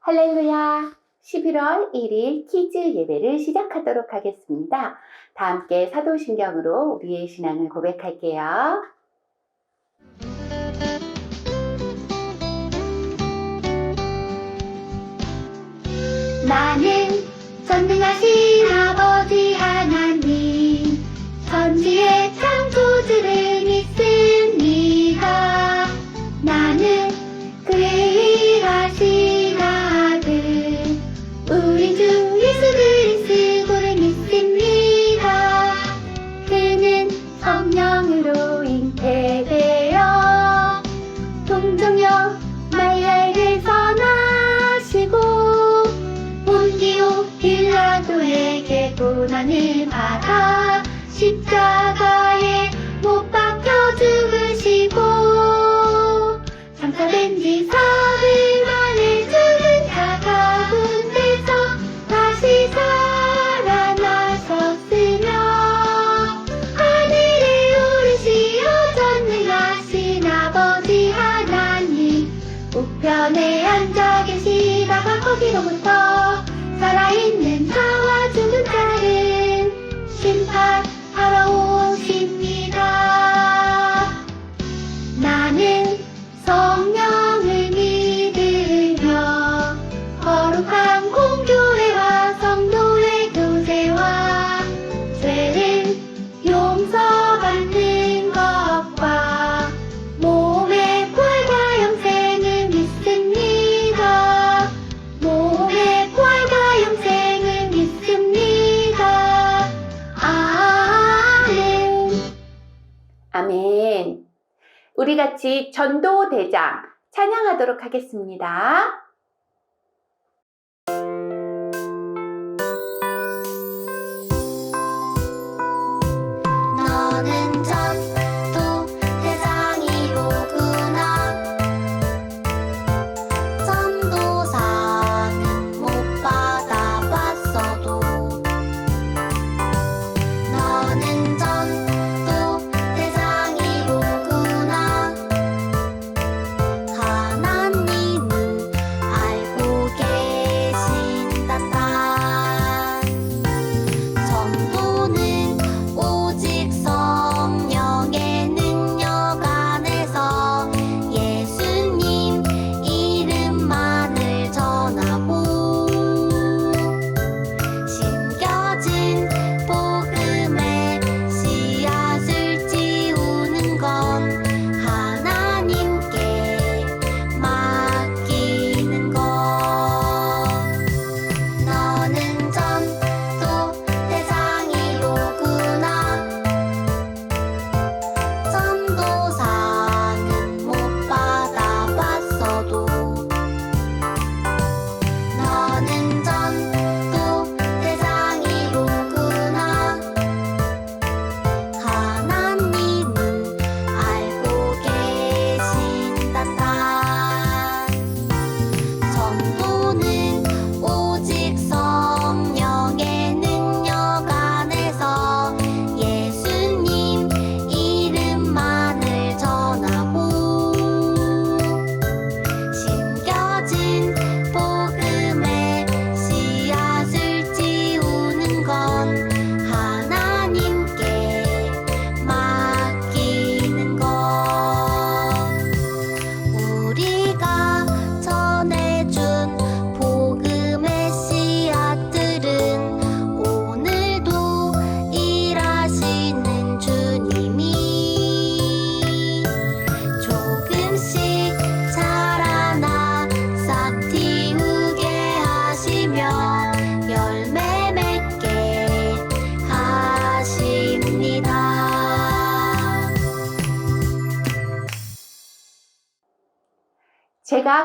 할렐루야! 11월 1일 키즈 예배를 시작하도록 하겠습니다. 다 함께 사도신경으로 우리의 신앙을 고백할게요. 나는 사랑하는 아다 십자가 같이 전도대장 찬양하도록 하겠습니다. 너는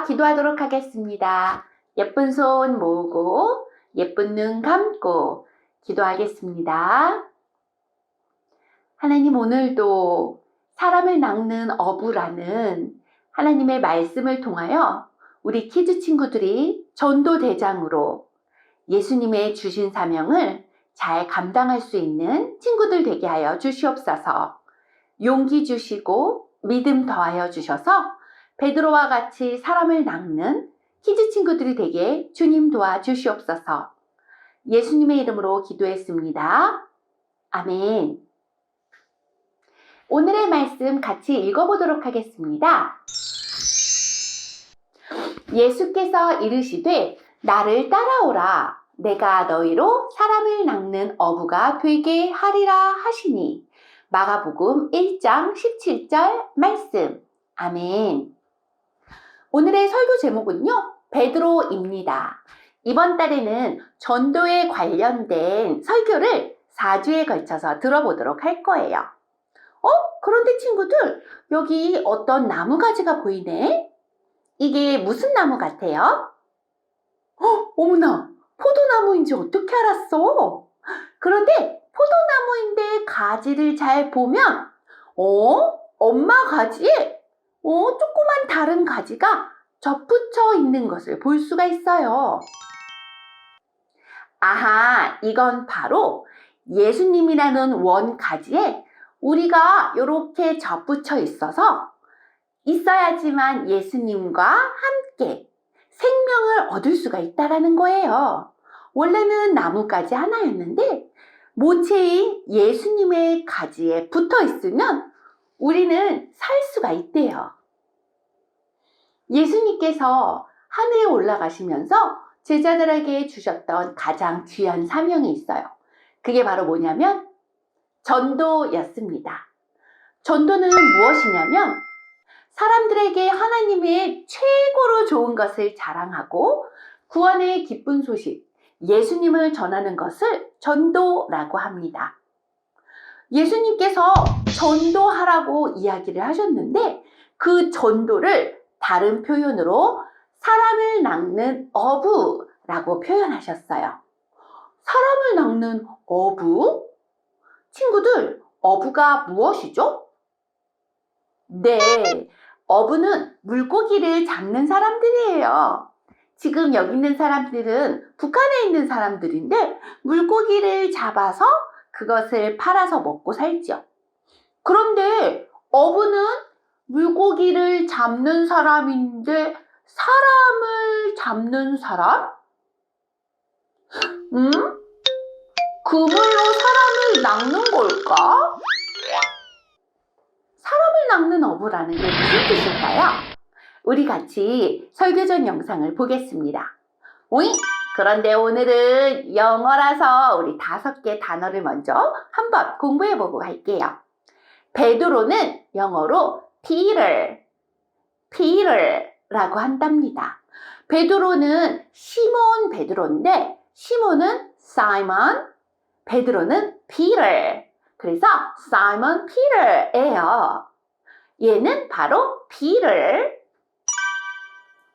기도하도록 하겠습니다. 예쁜 손 모으고, 예쁜 눈 감고, 기도하겠습니다. 하나님 오늘도 사람을 낚는 어부라는 하나님의 말씀을 통하여 우리 키즈 친구들이 전도대장으로 예수님의 주신 사명을 잘 감당할 수 있는 친구들 되게 하여 주시옵소서 용기 주시고 믿음 더하여 주셔서 베드로와 같이 사람을 낚는 키즈 친구들이 되게 주님 도와주시옵소서. 예수님의 이름으로 기도했습니다. 아멘. 오늘의 말씀 같이 읽어보도록 하겠습니다. 예수께서 이르시되 나를 따라오라 내가 너희로 사람을 낚는 어부가 되게 하리라 하시니 마가복음 1장 17절 말씀 아멘 오늘의 설교 제목은요 베드로입니다 이번 달에는 전도에 관련된 설교를 4주에 걸쳐서 들어보도록 할 거예요 어? 그런데 친구들 여기 어떤 나무가지가 보이네 이게 무슨 나무 같아요? 어, 어머나, 포도나무인지 어떻게 알았어? 그런데 포도나무인데 가지를 잘 보면, 어, 엄마 가지에, 어, 조그만 다른 가지가 접붙여 있는 것을 볼 수가 있어요. 아하, 이건 바로 예수님이라는 원 가지에 우리가 이렇게 접붙여 있어서 있어야지만 예수님과 함께 생명을 얻을 수가 있다라는 거예요. 원래는 나무가지 하나였는데 모체인 예수님의 가지에 붙어 있으면 우리는 살 수가 있대요. 예수님께서 하늘에 올라가시면서 제자들에게 주셨던 가장 귀한 사명이 있어요. 그게 바로 뭐냐면 전도였습니다. 전도는 무엇이냐면 사람들에게 하나님의 최고로 좋은 것을 자랑하고 구원의 기쁜 소식, 예수님을 전하는 것을 전도라고 합니다. 예수님께서 전도하라고 이야기를 하셨는데 그 전도를 다른 표현으로 사람을 낚는 어부라고 표현하셨어요. 사람을 낚는 어부? 친구들, 어부가 무엇이죠? 네, 어부는 물고기를 잡는 사람들이에요. 지금 여기 있는 사람들은 북한에 있는 사람들인데 물고기를 잡아서 그것을 팔아서 먹고 살죠. 그런데 어부는 물고기를 잡는 사람인데 사람을 잡는 사람? 음? 그물로 사람을 낚는 걸까? 사람을 낚는 어부라는 게 무슨 뜻일까요? 우리 같이 설교전 영상을 보겠습니다. 오잉! 그런데 오늘은 영어라서 우리 다섯 개 단어를 먼저 한번 공부해 보고 갈게요. 베드로는 영어로 Peter, Peter라고 한답니다. 베드로는 시몬 베드로인데 시몬은 사이먼, 베드로는 Peter. 그래서 사이먼 피터예요. 얘는 바로 Peter.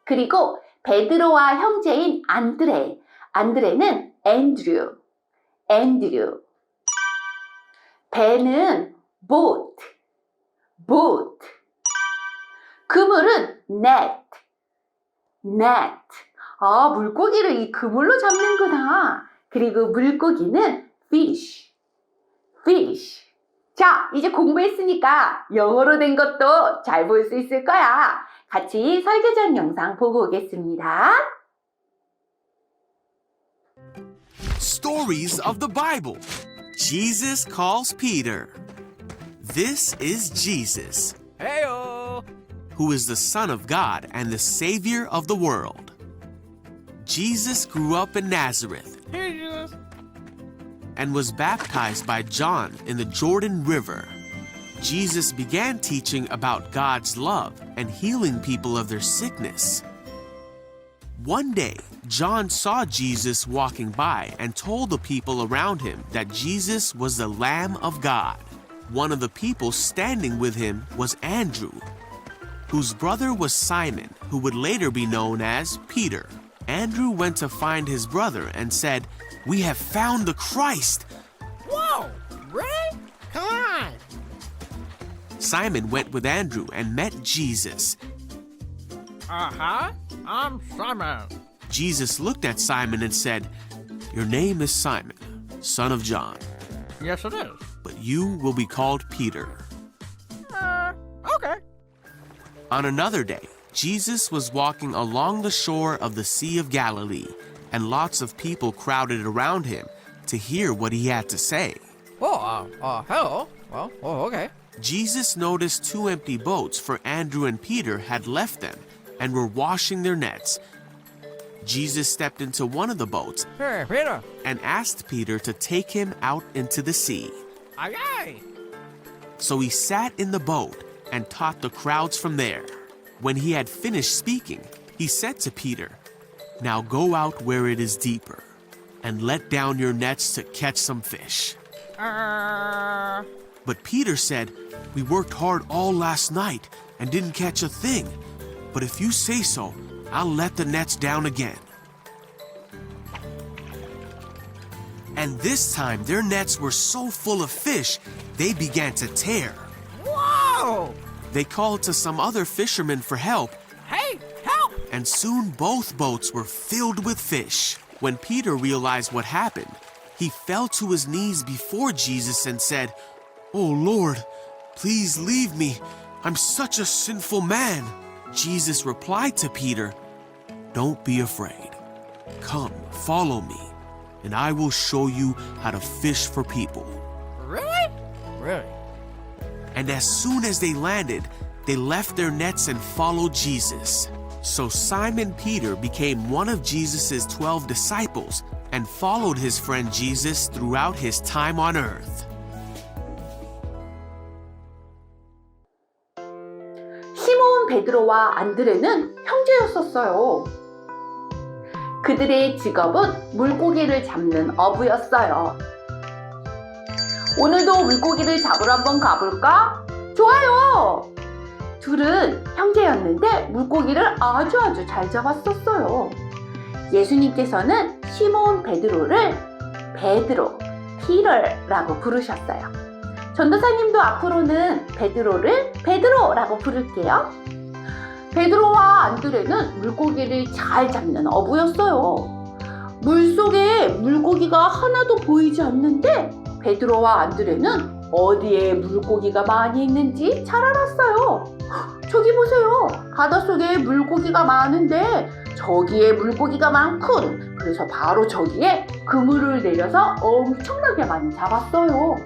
그리고 베드로와 형제인 안드레. 안드레는 앤드류. 앤드류. 배는 boat. boat. 그물은 net. net. 아, 물고기를 이 그물로 잡는구나. 그리고 물고기는 fish. fish. 자, 이제 공부했으니까 영어로 된 것도 잘 볼 수 있을 거야. 같이 설계전 영상 보고 오겠습니다. Stories of the Bible. Jesus calls Peter. This is Jesus, Heyo! who is the Son of God and the Savior of the world. Jesus grew up in Nazareth Here, Jesus. and was baptized by John in the Jordan River. Jesus began teaching about God's love and healing people of their sickness. One day, John saw Jesus walking by and told the people around him that Jesus was the Lamb of God. One of the people standing with him was Andrew, whose brother was Simon, who would later be known as Peter. Andrew went to find his brother and said, We have found the Christ. Simon went with Andrew and met Jesus. Uh huh. I'm Simon. Jesus looked at Simon and said, Your name is Simon, son of John, Yes, it is. but you will be called Peter. Uh, okay. On another day, Jesus was walking along the shore of the Sea of Galilee, and lots of people crowded around him to hear what he had to say. Oh, uh, uh, hello. Well, oh, okay. Jesus noticed two empty boats, for Andrew and Peter had left them and were washing their nets. Jesus stepped into one of the boats Hey, Peter. and asked Peter to take him out into the sea. Aye, aye. So he sat in the boat and taught the crowds from there. When he had finished speaking, he said to Peter, Now go out where it is deeper and let down your nets to catch some fish. Uh, But Peter said, We worked hard all last night and didn't catch a thing. But if you say so, I'll let the nets down again. And this time their nets were so full of fish, they began to tear. whoa! They called to some other fishermen for help, Hey, help! and soon both boats were filled with fish. When Peter realized what happened, he fell to his knees before Jesus and said, Oh Lord, please leave me. I'm such a sinful man. Jesus replied to Peter, Don't be afraid. Come, follow me, and I will show you how to fish for people. Really? Really? And as soon as they landed, they left their nets and followed Jesus. So Simon Peter became one of Jesus' 12 disciples and followed his friend Jesus throughout his time on earth. 베드로와 안드레는 형제였었어요. 그들의 직업은 물고기를 잡는 어부였어요. 오늘도 물고기를 잡으러 한번 가볼까? 좋아요! 둘은 형제였는데 물고기를 아주 아주 잘 잡았었어요. 예수님께서는 시몬 베드로를 베드로, 피럴라고 부르셨어요. 전도사님도 앞으로는 베드로를 베드로라고 부를게요. 베드로와 안드레는 물고기를 잘 잡는 어부였어요. 물 속에 물고기가 하나도 보이지 않는데 베드로와 안드레는 어디에 물고기가 많이 있는지 잘 알았어요. 헉, 저기 보세요. 바닷속에 물고기가 많은데 저기에 물고기가 많군. 그래서 바로 저기에 그물을 내려서 엄청나게 많이 잡았어요.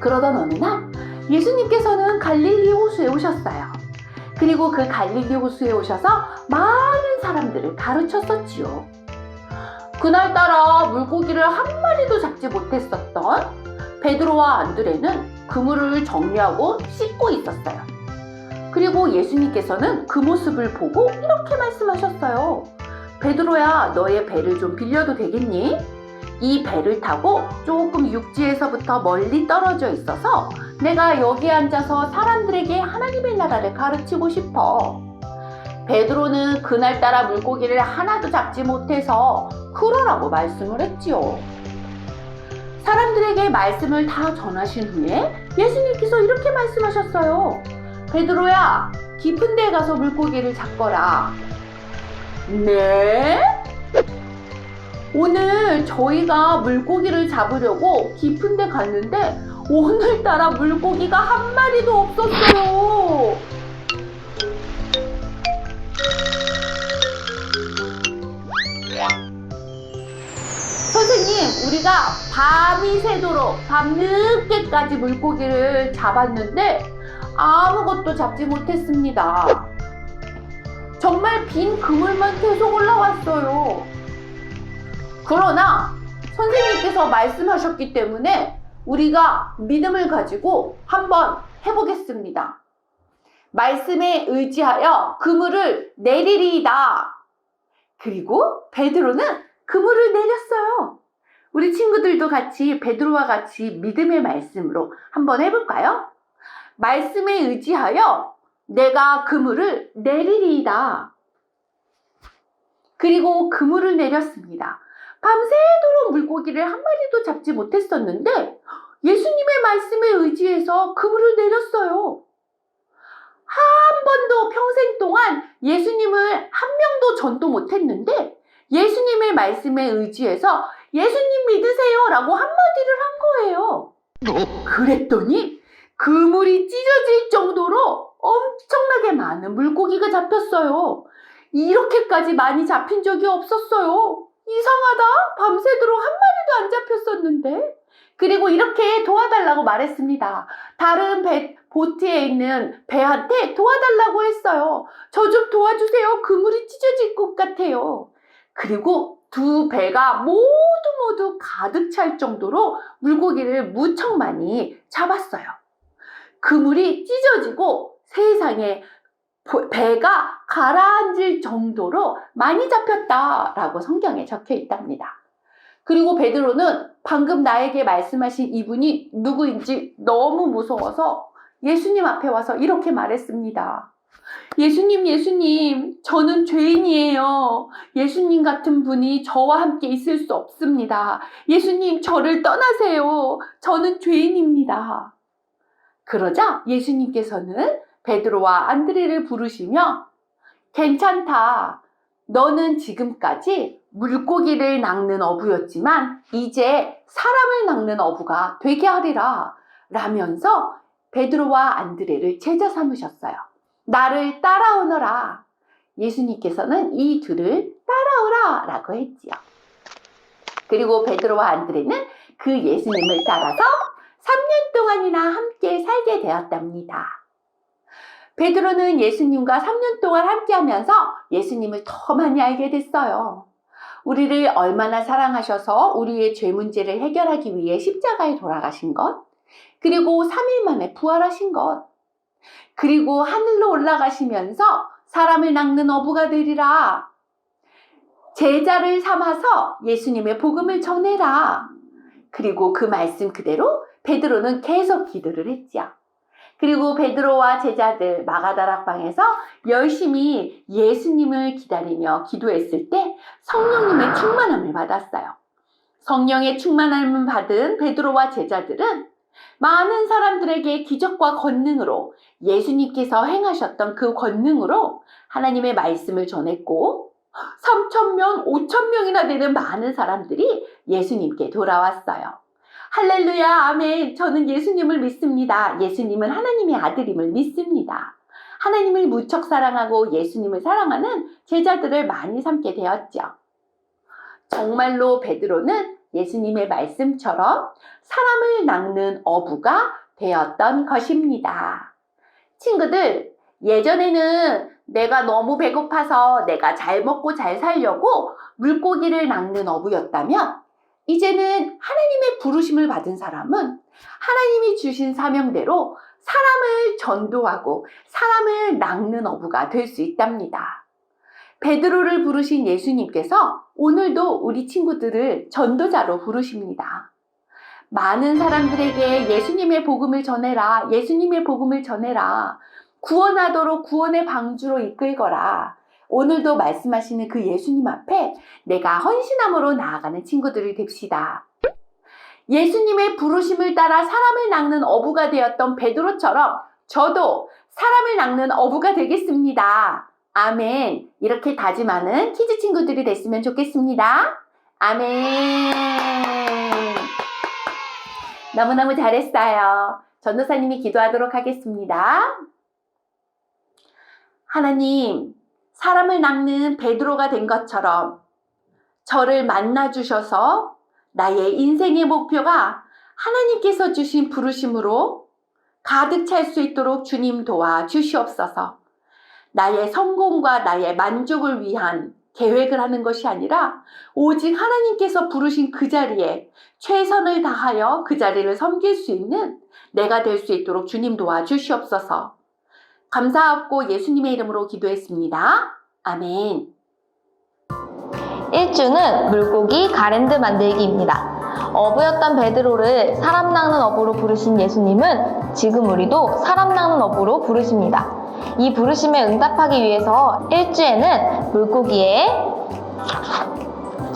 그러던 어느 날 예수님께서는 갈릴리 호수에 오셨어요. 그리고 그 갈릴리 호수에 오셔서 많은 사람들을 가르쳤었지요. 그날따라 물고기를 한 마리도 잡지 못했었던 베드로와 안드레는 그물을 정리하고 씻고 있었어요. 그리고 예수님께서는 그 모습을 보고 이렇게 말씀하셨어요. 베드로야, 너의 배를 좀 빌려도 되겠니? 이 배를 타고 조금 육지에서부터 멀리 떨어져 있어서 내가 여기 앉아서 사람들에게 하나님의 나라를 가르치고 싶어. 베드로는 그날따라 물고기를 하나도 잡지 못해서 그러라고 말씀을 했지요. 사람들에게 말씀을 다 전하신 후에 예수님께서 이렇게 말씀하셨어요. 베드로야, 깊은 데 가서 물고기를 잡거라. 네? 오늘 저희가 물고기를 잡으려고 깊은 데 갔는데 오늘따라 물고기가 한 마리도 없었어요. 선생님, 우리가 밤이 새도록 밤늦게까지 물고기를 잡았는데 아무것도 잡지 못했습니다. 정말 빈 그물만 계속 올라왔어요. 그러나 선생님께서 말씀하셨기 때문에 우리가 믿음을 가지고 한번 해보겠습니다. 말씀에 의지하여 그물을 내리리이다. 그리고 베드로는 그물을 내렸어요. 우리 친구들도 같이 베드로와 같이 믿음의 말씀으로 한번 해볼까요? 말씀에 의지하여 내가 그물을 내리리이다. 그리고 그물을 내렸습니다. 밤새도록 물고기를 한 마리도 잡지 못했었는데 예수님의 말씀에 의지해서 그물을 내렸어요. 한 번도 평생 동안 예수님을 한 명도 전도 못했는데 예수님의 말씀에 의지해서 예수님 믿으세요 라고 한마디를 한 거예요. 그랬더니 그물이 찢어질 정도로 엄청나게 많은 물고기가 잡혔어요. 이렇게까지 많이 잡힌 적이 없었어요. 이상하다. 밤새도록 한 마리도 안 잡혔었는데. 그리고 이렇게 도와달라고 말했습니다. 다른 배, 보트에 있는 배한테 도와달라고 했어요. 저 좀 도와주세요. 그물이 찢어질 것 같아요. 그리고 두 배가 모두 모두 가득 찰 정도로 물고기를 무척 많이 잡았어요. 그물이 찢어지고 세상에 보- 배가 가라앉을 정도로 많이 잡혔다라고 성경에 적혀 있답니다. 그리고 베드로는 방금 나에게 말씀하신 이분이 누구인지 너무 무서워서 예수님 앞에 와서 이렇게 말했습니다. 예수님, 예수님, 저는 죄인이에요. 예수님 같은 분이 저와 함께 있을 수 없습니다. 예수님, 저를 떠나세요. 저는 죄인입니다. 그러자 예수님께서는 베드로와 안드레를 부르시며 괜찮다. 너는 지금까지 물고기를 낚는 어부였지만 이제 사람을 낚는 어부가 되게 하리라. 라면서 베드로와 안드레를 제자 삼으셨어요. 나를 따라오너라. 예수님께서는 이 둘을 따라오라 라고 했지요. 그리고 베드로와 안드레는 그 예수님을 따라서 3년 동안이나 함께 살게 되었답니다. 베드로는 예수님과 3년 동안 함께 하면서 예수님을 더 많이 알게 됐어요. 우리를 얼마나 사랑하셔서 우리의 죄 문제를 해결하기 위해 십자가에 돌아가신 것, 그리고 3일 만에 부활하신 것, 그리고 하늘로 올라가시면서 사람을 낚는 어부가 되리라. 제자를 삼아서 예수님의 복음을 전해라. 그리고 그 말씀 그대로 베드로는 계속 기도를 했지요. 그리고 베드로와 제자들 마가다락방에서 열심히 예수님을 기다리며 기도했을 때 성령님의 충만함을 받았어요. 성령의 충만함을 받은 베드로와 제자들은 많은 사람들에게 기적과 권능으로 예수님께서 행하셨던 그 권능으로 하나님의 말씀을 전했고 3천명, 5천명이나 되는 많은 사람들이 예수님께 돌아왔어요. 할렐루야, 아멘. 저는 예수님을 믿습니다. 예수님은 하나님의 아들임을 믿습니다. 하나님을 무척 사랑하고 예수님을 사랑하는 제자들을 많이 삼게 되었죠. 정말로 베드로는 예수님의 말씀처럼 사람을 낚는 어부가 되었던 것입니다. 친구들, 예전에는 내가 너무 배고파서 내가 잘 먹고 잘 살려고 물고기를 낚는 어부였다면 이제는 하나님의 부르심을 받은 사람은 하나님이 주신 사명대로 사람을 전도하고 사람을 낚는 어부가 될 수 있답니다. 베드로를 부르신 예수님께서 오늘도 우리 친구들을 전도자로 부르십니다. 많은 사람들에게 예수님의 복음을 전해라. 예수님의 복음을 전해라. 구원하도록 구원의 방주로 이끌거라. 오늘도 말씀하시는 그 예수님 앞에 내가 헌신함으로 나아가는 친구들이 됩시다. 예수님의 부르심을 따라 사람을 낚는 어부가 되었던 베드로처럼 저도 사람을 낚는 어부가 되겠습니다. 아멘. 이렇게 다짐하는 키즈 친구들이 됐으면 좋겠습니다. 아멘. 너무너무 잘했어요. 전도사님이 기도하도록 하겠습니다. 하나님, 사람을 낚는 베드로가 된 것처럼 저를 만나 주셔서 나의 인생의 목표가 하나님께서 주신 부르심으로 가득 찰 수 있도록 주님 도와 주시옵소서. 나의 성공과 나의 만족을 위한 계획을 하는 것이 아니라 오직 하나님께서 부르신 그 자리에 최선을 다하여 그 자리를 섬길 수 있는 내가 될 수 있도록 주님 도와 주시옵소서. 감사하고 예수님의 이름으로 기도했습니다. 아멘. 1주는 물고기 가랜드 만들기입니다. 어부였던 베드로를 사람 낚는 어부로 부르신 예수님은 지금 우리도 사람 낚는 어부로 부르십니다. 이 부르심에 응답하기 위해서 1주에는 물고기에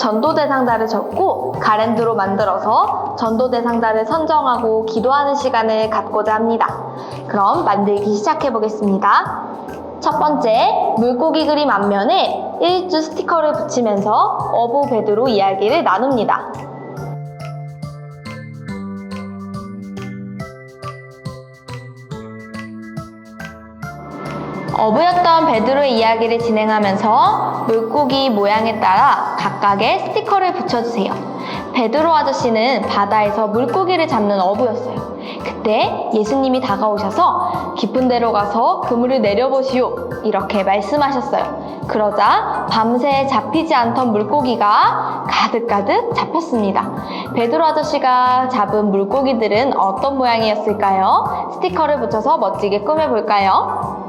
전도대 상자를 적고 가랜드로 만들어서 전도대 상자를 선정하고 기도하는 시간을 갖고자 합니다. 그럼 만들기 시작해 보겠습니다. 첫 번째, 물고기 그림 앞면에 1주 스티커를 붙이면서 어부 베드로 이야기를 나눕니다. 어부였던 베드로의 이야기를 진행하면서 물고기 모양에 따라 각각의 스티커를 붙여주세요. 베드로 아저씨는 바다에서 물고기를 잡는 어부였어요. 그때 예수님이 다가오셔서 깊은 데로 가서 그물을 내려보시오. 이렇게 말씀하셨어요. 그러자 밤새 잡히지 않던 물고기가 가득가득 잡혔습니다. 베드로 아저씨가 잡은 물고기들은 어떤 모양이었을까요? 스티커를 붙여서 멋지게 꾸며볼까요?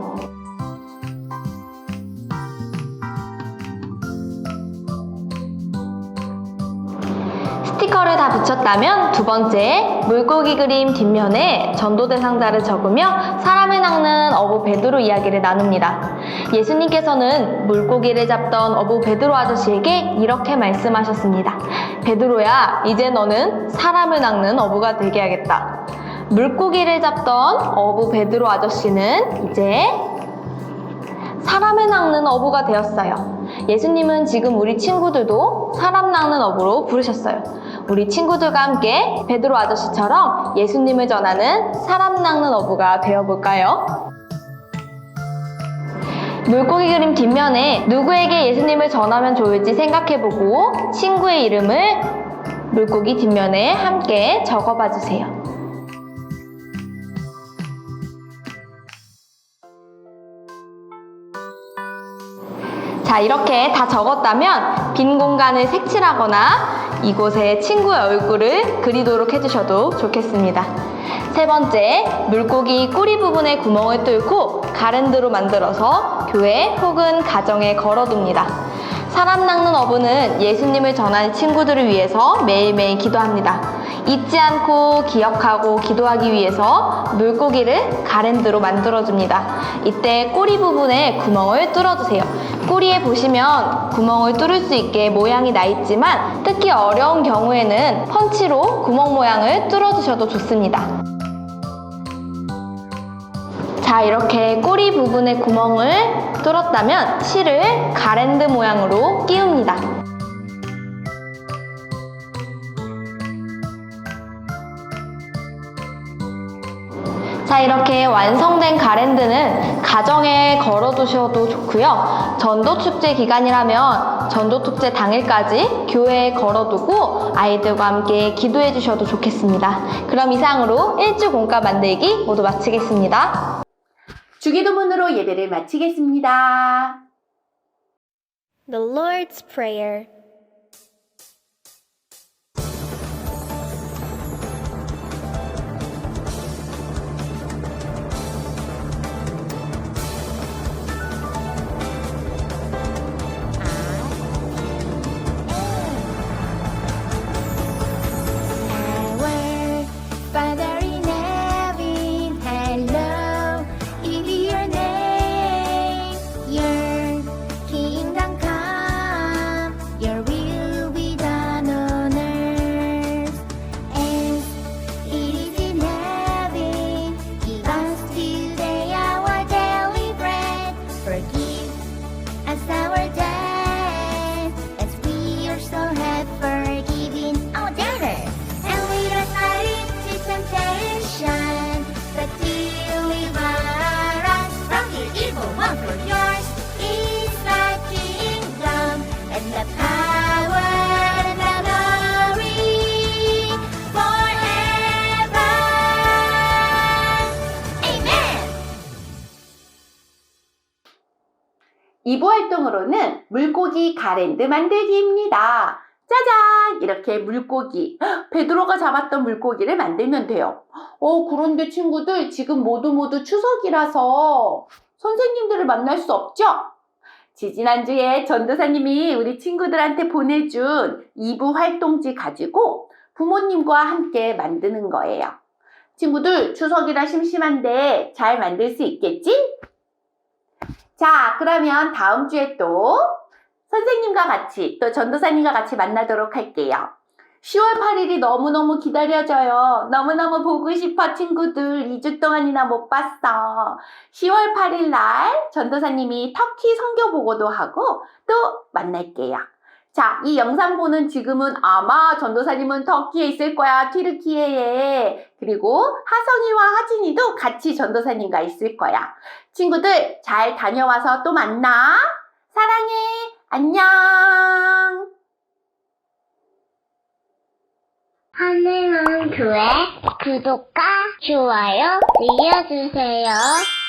스티커를 다 붙였다면 두 번째, 물고기 그림 뒷면에 전도 대상자를 적으며 사람을 낚는 어부 베드로 이야기를 나눕니다. 예수님께서는 물고기를 잡던 어부 베드로 아저씨에게 이렇게 말씀하셨습니다. 베드로야, 이제 너는 사람을 낚는 어부가 되게 하겠다. 물고기를 잡던 어부 베드로 아저씨는 이제 사람을 낚는 어부가 되었어요. 예수님은 지금 우리 친구들도 사람 낚는 어부로 부르셨어요. 우리 친구들과 함께 베드로 아저씨처럼 예수님을 전하는 사람 낚는 어부가 되어볼까요? 물고기 그림 뒷면에 누구에게 예수님을 전하면 좋을지 생각해보고 친구의 이름을 물고기 뒷면에 함께 적어봐 주세요. 자, 이렇게 다 적었다면 빈 공간을 색칠하거나 이곳에 친구의 얼굴을 그리도록 해주셔도 좋겠습니다. 세 번째, 물고기 꼬리 부분에 구멍을 뚫고 가랜드로 만들어서 교회 혹은 가정에 걸어둡니다. 사람 낚는 어부는 예수님을 전하는 친구들을 위해서 매일매일 기도합니다. 잊지 않고 기억하고 기도하기 위해서 물고기를 가랜드로 만들어줍니다. 이때 꼬리 부분에 구멍을 뚫어주세요. 꼬리에 보시면 구멍을 뚫을 수 있게 모양이 나 있지만 특히 어려운 경우에는 펀치로 구멍 모양을 뚫어주셔도 좋습니다. 자, 이렇게 꼬리 부분에 구멍을 뚫었다면 실을 가랜드 모양으로 끼웁니다. 자, 이렇게 완성된 가랜드는 가정에 걸어두셔도 좋고요. 전도축제 기간이라면 전도축제 당일까지 교회에 걸어두고 아이들과 함께 기도해 주셔도 좋겠습니다. 그럼 이상으로 일주 공과 만들기 모두 마치겠습니다. 주기도문으로 예배를 마치겠습니다. The Lord's Prayer. 2부 활동으로는 물고기 가랜드 만들기입니다. 짜잔! 이렇게 물고기, 헉, 베드로가 잡았던 물고기를 만들면 돼요. 어, 그런데 친구들 지금 모두 모두 추석이라서 선생님들을 만날 수 없죠? 지지난주에 전도사님이 우리 친구들한테 보내준 2부 활동지 가지고 부모님과 함께 만드는 거예요. 친구들 추석이라 심심한데 잘 만들 수 있겠지? 자, 그러면 다음 주에 또 선생님과 같이 또 전도사님과 같이 만나도록 할게요. 10월 8일이 너무너무 기다려져요. 너무너무 보고 싶어, 친구들. 2주 동안이나 못 봤어. 10월 8일 날 전도사님이 터키 선교 보고도 하고 또 만날게요. 자, 이 영상 보는 지금은 아마 전도사님은 터키에 있을 거야. 튀르키예에. 그리고 하성이와 하진이도 같이 전도사님과 있을 거야. 친구들 잘 다녀와서 또 만나. 사랑해. 안녕. 하늘은 교회 구독과 좋아요 눌러주세요.